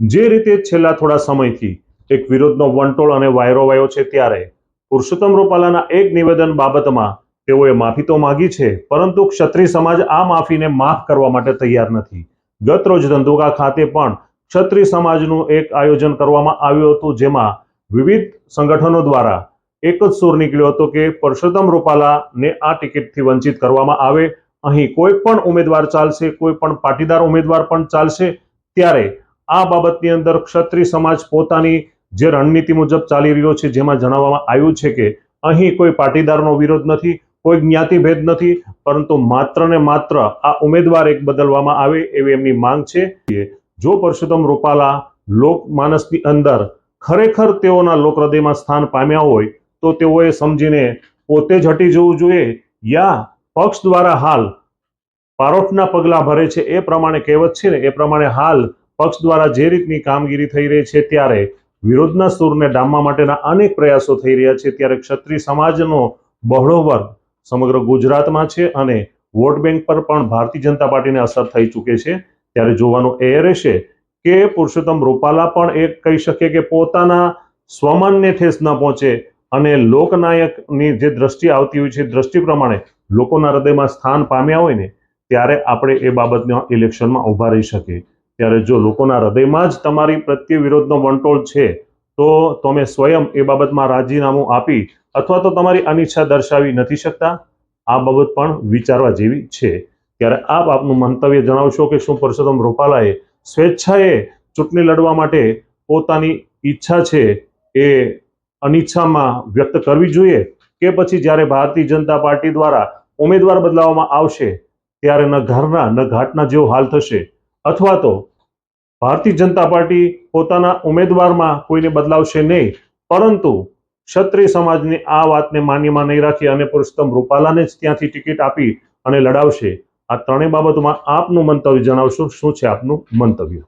જે રીતે છેલ્લા થોડા સમયથી એક વિરોધનો વંટોળ અને વાયરો વાયો છે ત્યારે પુરુષોત્તમ રૂપાલાના એક નિવેદન બાબતમાં તેઓએ માફી તો માંગી છે, પરંતુ ક્ષત્રિય સમાજ આ માફીને માફ કરવા માટે તૈયાર નથી. ગત રોજ ધંધુકા ખાતે પણ ક્ષત્રિય સમાજનું એક આયોજન કરવામાં આવ્યું હતું, જેમાં વિવિધ સંગઠનો દ્વારા એક જ સુર નીકળ્યો હતો કે પરસોત્તમ રૂપાલાને આ ટિકિટથી વંચિત કરવામાં આવે. અહીં કોઈ પણ ઉમેદવાર ચાલશે, કોઈ પણ પાટીદાર ઉમેદવાર પણ ચાલશે. ત્યારે આ બાબતની અંદર ક્ષત્રિય સમાજ પોતાની જે રણનીતિ મુજબ ચાલી રહ્યો છે, જેમાં જણાવવામાં આવ્યું છે કે અહીં કોઈ પાટીદારનો વિરોધ નથી, કોઈ જ્ઞાતિભેદ નથી, પરંતુ માત્ર ને માત્ર આ ઉમેદવાર એક બદલવામાં આવે એવી એમની માંગ છે. જો પરસોત્તમ રૂપાલા લોકમાનસની અંદર ખરેખર તેઓના લોક હૃદયમાં સ્થાન પામ્યા હોય, તો તેઓએ સમજીને પોતે જ હટી જવું જોઈએ યા પક્ષ દ્વારા હાલ પારોઠના પગલાં ભરે છે, એ પ્રમાણે કહેવત છે ને, એ પ્રમાણે હાલ પક્ષ દ્વારા જે રીતની કામગીરી થઈ રહી છે ત્યારે વિરોધના સૂરને ડામવા માટેના અનેક પ્રયાસો થઈ રહ્યા છે. ત્યારે ક્ષત્રિય સમાજનો બહોળો વર્ગ સમગ્ર ગુજરાતમાં છે અને વોટ બેંક પર પણ ભારતીય જનતા પાર્ટીને અસર થઈ ચૂકે છે. ત્યારે જોવાનું એ રહેશે કે પુરુષોત્તમ રૂપાલા પણ એ કહી શકે કે પોતાના સ્વમાનને ઠેસ ન પહોંચે અને લોકનાયકની જે દ્રષ્ટિ આવતી હોય છે, દ્રષ્ટિ પ્રમાણે લોકોના હૃદયમાં સ્થાન પામ્યા હોય ને, ત્યારે આપણે એ બાબતના ઇલેક્શનમાં ઊભા રહી શકીએ. ત્યારે જો લોકોના હૃદયમાં જ તમારી પ્રત્યે વિરોધનો વંટોળ છે, તો તમે સ્વયં એ બાબતમાં રાજીનામું આપી અથવા તો તમારી અનિચ્છા દર્શાવી નથી શકતા? આ બાબત પણ વિચારવા જેવી છે. ત્યારે આપ આપનું મંતવ્ય જણાવશો કે શું પરસોત્તમ રૂપાલાએ સ્વેચ્છાએ ચૂંટણી લડવા માટે પોતાની ઈચ્છા છે એ અનિચ્છામાં વ્યક્ત કરવી જોઈએ કે પછી જ્યારે ભારતીય જનતા પાર્ટી દ્વારા ઉમેદવાર બદલાવવામાં આવશે, ત્યારે ન ઘરના ન ઘાટના જેવો હાલ થશે? અથવા તો ભારતીય જનતા પાર્ટી પોતાના ઉમેદવારમાં કોઈને બદલાવશે નહીં. પરંતુ ક્ષત્રિય સમાજની આ વાતને માન્યમાં નહીં રાખી અને પુરુષોત્તમ રૂપાલાને જ ત્યાંથી ટિકિટ આપી અને લડાવશે. આ ત્રણેય બાબતોમાં આપનું મંતવ્ય જણાવશો. શું છે આપનું મંતવ્ય?